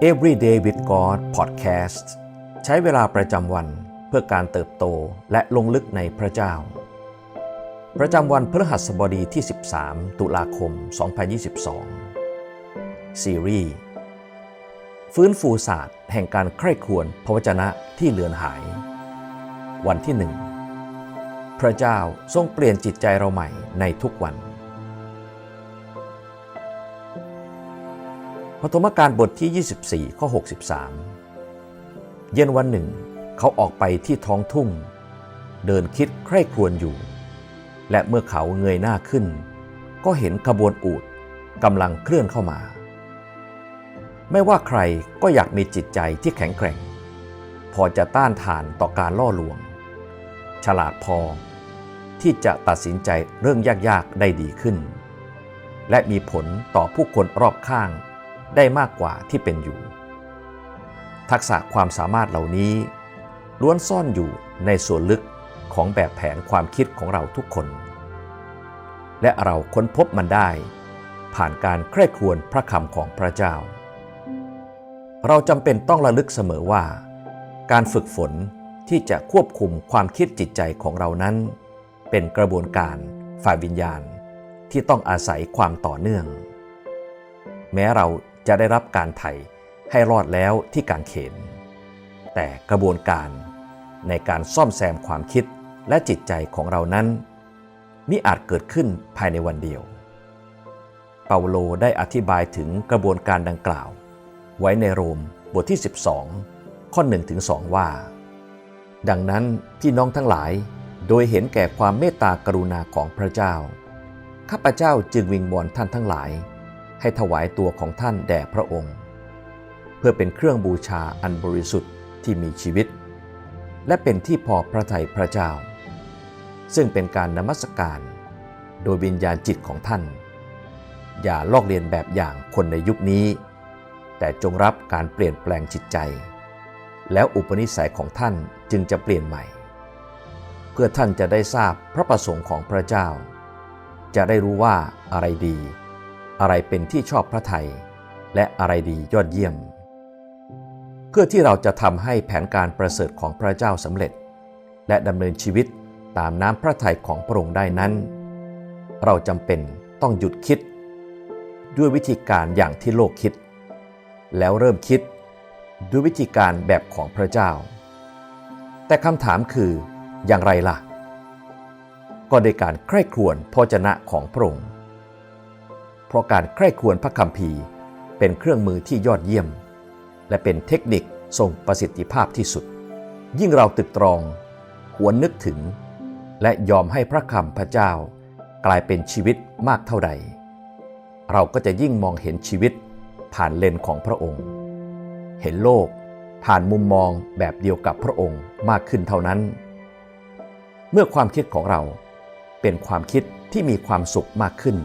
Everyday with God Podcast ใช้เวลาประจำวันเพื่อการเติบโตและลงลึกในพระเจ้า ประจำวันพฤหัสบดีที่ 13 ตุลาคม 2022 ซีรีส์ฟื้นฟูศาสตร์แห่งการใคร่ควญพระวจนะที่เลือนหาย วันที่หนึ่งพระเจ้าทรงเปลี่ยนจิตใจเราใหม่ในทุกวัน ปฐมกาลบทที่ 24 ข้อ 63 เย็นวันหนึ่ง เขาออกไปที่ท้องทุ่ง เดินคิดใคร่ครวญอยู่ และเมื่อเขาเงยหน้าขึ้น ก็เห็นขบวนอูฐกำลังเคลื่อนเข้ามา ไม่ว่าใครก็อยากมีจิตใจที่แข็งแกร่ง พอจะต้านทานต่อการล่อลวง ฉลาดพอที่จะตัดสินใจเรื่องยากๆได้ดีขึ้น และมีผลต่อผู้คนรอบข้าง ได้มากกว่าที่เป็นอยู่ ทักษะความสามารถเหล่านี้ ล้วนซ่อนอยู่ในส่วนลึกของแบบแผนความคิดของเราทุกคน และเราค้นพบมันได้ ผ่านการใคร่ครวญพระคำของพระเจ้า เราจำเป็นต้องระลึกเสมอว่า การฝึกฝนที่จะควบคุมความคิดจิตใจของเรานั้น เป็นกระบวนการฝ่ายวิญญาณที่ต้องอาศัยความต่อเนื่อง แม้เรา จะได้รับการไถ่ให้รอดแล้วที่การเขน แต่กระบวนการในการซ่อมแซมความคิดและจิตใจของเรานั้นมิอาจเกิดขึ้นภายในวันเดียว เปาโลได้อธิบายถึงกระบวนการดังกล่าว ไว้ในโรมบทที่ 12 ข้อ1ถึง2ว่า ดังนั้นพี่น้องทั้งหลายโดยเห็นแก่ความเมตตากรุณาของพระเจ้า ข้าพเจ้าจึงวิงวอนท่านทั้งหลาย ให้ถวายตัวของท่านแด่พระองค์ เพื่อเป็นเครื่องบูชาอันบริสุทธิ์ที่มีชีวิต และเป็นที่พอพระทัยพระเจ้า ซึ่งเป็นการนมัสการโดยวิญญาณจิตของท่าน อย่าลอกเลียนแบบอย่างคนในยุคนี้ แต่จงรับการเปลี่ยนแปลงจิตใจ แล้วอุปนิสัยของท่านจึงจะเปลี่ยนใหม่ เพื่อท่านจะได้ทราบพระประสงค์ของพระเจ้า จะได้รู้ว่าอะไรดี อะไรเป็นที่ชอบพระทัยและอะไรดียอดเยี่ยม เพื่อที่เราจะทำให้แผนการประเสริฐของพระเจ้าสำเร็จ และดำเนินชีวิตตามน้ำพระทัยของพระองค์ได้นั้น เราจำเป็นต้องหยุดคิด ด้วยวิธีการอย่างที่โลกคิด แล้วเริ่มคิดด้วยวิธีการแบบของพระเจ้า แต่คำถามคืออย่างไรล่ะ ก็โดยการใคร่ครวญพระจนะของพระองค์ เพราะการใคร่ครวญพระคัมภีร์เป็นเครื่องมือที่ยอดเยี่ยม และเป็นเทคนิคทรงประสิทธิภาพที่สุด ยิ่งเราตึกตรองหวนนึกถึง และยอมให้พระคำพระเจ้ากลายเป็นชีวิตมากเท่าใด เราก็จะยิ่งมองเห็นชีวิตผ่านเลนของพระองค์ เห็นโลกผ่านมุมมองแบบเดียวกับพระองค์มากขึ้นเท่านั้น เมื่อความคิดของเราเป็นความคิดที่มีความสุขมากขึ้น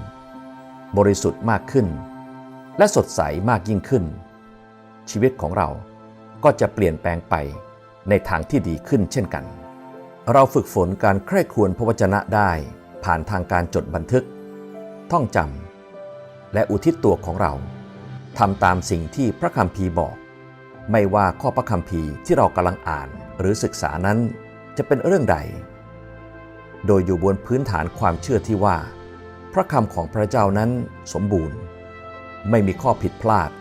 บริสุทธิ์มากขึ้น และสดใสมากยิ่งขึ้น ชีวิตของเราก็จะเปลี่ยนแปลงไปในทางที่ดีขึ้นเช่นกัน เราฝึกฝนการใคร่ครวญพระวจนะได้ผ่านทางการจดบันทึก ท่องจำและอุทิศตัวของเราทำตามสิ่งที่พระคัมภีร์บอก ไม่ว่าข้อพระคัมภีร์ที่เรากำลังอ่านหรือศึกษานั้นจะเป็นเรื่องใด โดยอยู่บนพื้นฐานความเชื่อที่ว่า พระคำของพระเจ้านั้นสมบูรณ์ ไม่มีข้อผิดพลาด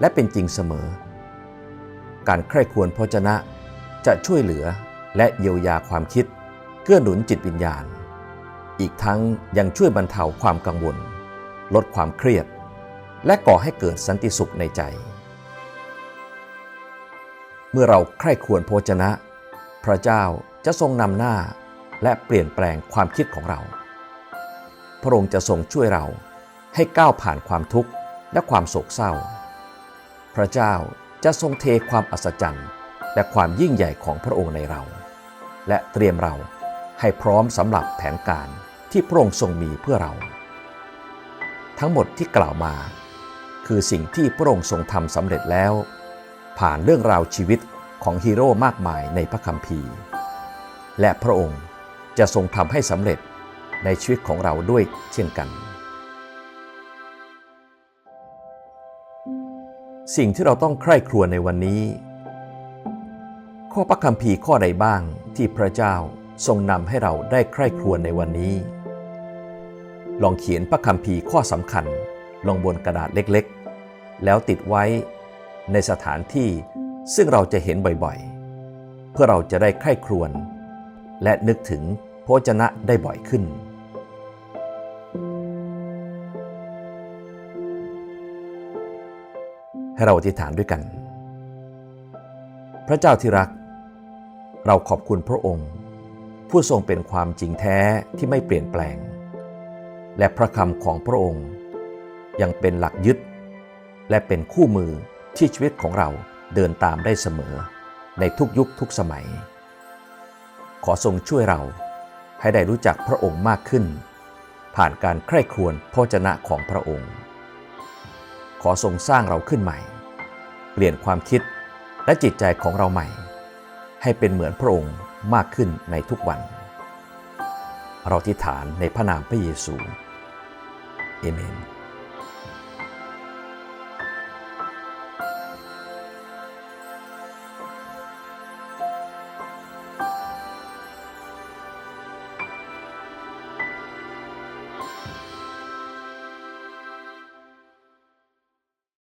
และเป็นจริงเสมอ การใคร่ควญพระเจนะจะช่วยเหลือและเยียวยาความคิด เกื้อหนุนจิตวิญญาณ อีกทั้งยังช่วยบรรเทาความกังวล ลดความเครียด และก่อให้เกิดสันติสุขในใจ เมื่อเราใคร่ควระเจนะ พระเจ้าจะทรงนำหน้าและเปลี่ยนแปลงความคิดของเรา พระองค์จะทรงช่วยเราให้ก้าวผ่านความทุกข์และความโศกเศร้า พระเจ้าจะทรงเทความอัศจรรย์และความยิ่งใหญ่ของพระองค์ในเรา และเตรียมเราให้พร้อมสำหรับแผนการที่พระองค์ทรงมีเพื่อเรา ทั้งหมดที่กล่าวมา คือสิ่งที่พระองค์ทรงทำสำเร็จแล้ว ผ่านเรื่องราวชีวิตของฮีโร่มากมายในพระคัมภีร์ และพระองค์จะทรงทำให้สำเร็จ ในชีวิตของเราด้วยเช่นกัน สิ่งที่เราต้องใคร่ครวญในวันนี้ ข้อพระคัมภีร์ข้อใดบ้างที่พระเจ้าทรงนำให้เราได้ใคร่ครวญในวันนี้ ลองเขียนพระคัมภีร์ข้อสำคัญลงบนกระดาษเล็กๆ แล้วติดไว้ในสถานที่ซึ่งเราจะเห็นบ่อยๆ เพื่อเราจะได้ใคร่ครวญและนึกถึงพระวจนะได้บ่อยขึ้น ให้เราอธิษฐานด้วยกัน พระเจ้าที่รัก เราขอบคุณพระองค์ ผู้ทรงเป็นความจริงแท้ที่ไม่เปลี่ยนแปลง และพระคำของพระองค์ ยังเป็นหลักยึด และเป็นคู่มือที่ชีวิตของเราเดินตามได้เสมอในทุกยุคทุกสมัย ขอทรงช่วยเราให้ได้รู้จักพระองค์มากขึ้น ผ่านการใคร่ครวญพระวจนะของพระองค์ ขอทรงสร้างเราขึ้นใหม่ เปลี่ยนความคิดและจิตใจของเราใหม่ ให้เป็นเหมือนพระองค์มากขึ้นในทุกวัน เราทิฏฐานในพระนามพระเยซูเอเมน